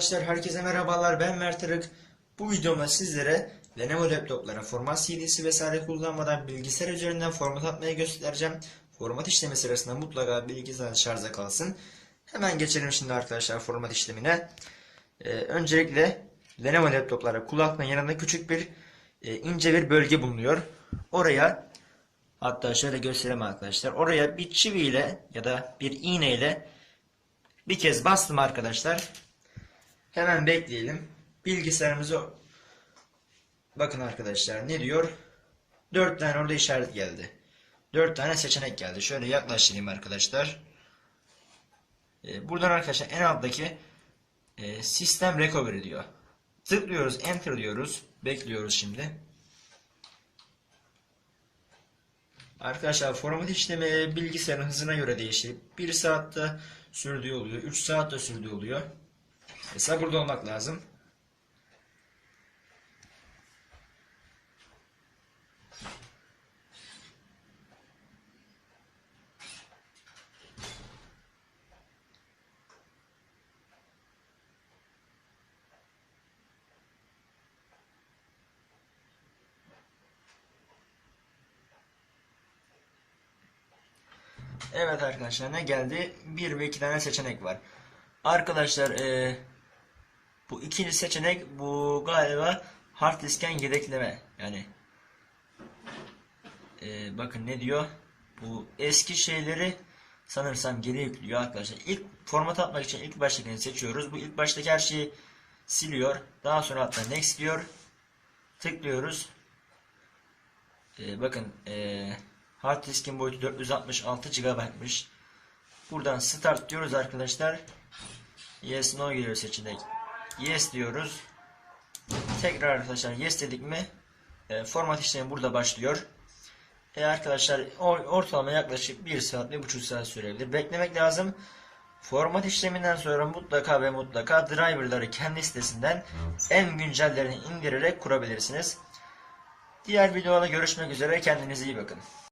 Arkadaşlar herkese merhabalar ben Mert Arık. Bu videomda sizlere Lenovo laptoplara format CD'si vesaire kullanmadan bilgisayar üzerinden format atmayı göstereceğim. Format işlemi sırasında mutlaka bilgisayar şarja kalsın. Hemen geçelim şimdi arkadaşlar format işlemine. Ee, öncelikle Lenovo laptoplara kulaklığın yanında küçük bir e, ince bir bölge bulunuyor. Oraya hatta şöyle göstereyim arkadaşlar. Oraya bir çiviyle ya da bir iğneyle bir kez bastım arkadaşlar. Hemen bekleyelim. Bilgisayarımızı bakın arkadaşlar ne diyor? 4 tane orada işaret geldi. 4 tane seçenek geldi. Şöyle yaklaştırayım arkadaşlar. Ee, buradan arkadaşlar en alttaki e, sistem recovery diyor. Tıklıyoruz enter diyoruz. Bekliyoruz şimdi. Arkadaşlar format işlemi bilgisayarın hızına göre değişir. 1 saatte sürdüğü oluyor. 3 saatte sürdüğü oluyor. E, sabırlı olmak lazım. Evet arkadaşlar ne geldi? Bir ve iki tane seçenek var. Arkadaşlar e, bu ikinci seçenek bu galiba hard disken yedekleme. Yani e, bakın ne diyor? Bu eski şeyleri sanırsam geri yüklüyor arkadaşlar. İlk format atmak için ilk baştakini seçiyoruz. Bu ilk baştaki her şeyi siliyor. Daha sonra hatta next diyor. Tıklıyoruz. E, bakın e, hard diskin boyutu 466 GB'mış. Buradan start diyoruz arkadaşlar. Yes no geliyor seçenek. Yes diyoruz. Tekrar arkadaşlar yes dedik mi e, format işlemi burada başlıyor. E arkadaşlar or- ortalama yaklaşık 1 saat 1,5 saat sürebilir. Beklemek lazım. Format işleminden sonra mutlaka ve mutlaka driverları kendi sitesinden en güncellerini indirerek kurabilirsiniz. Diğer videoda görüşmek üzere. Kendinize iyi bakın.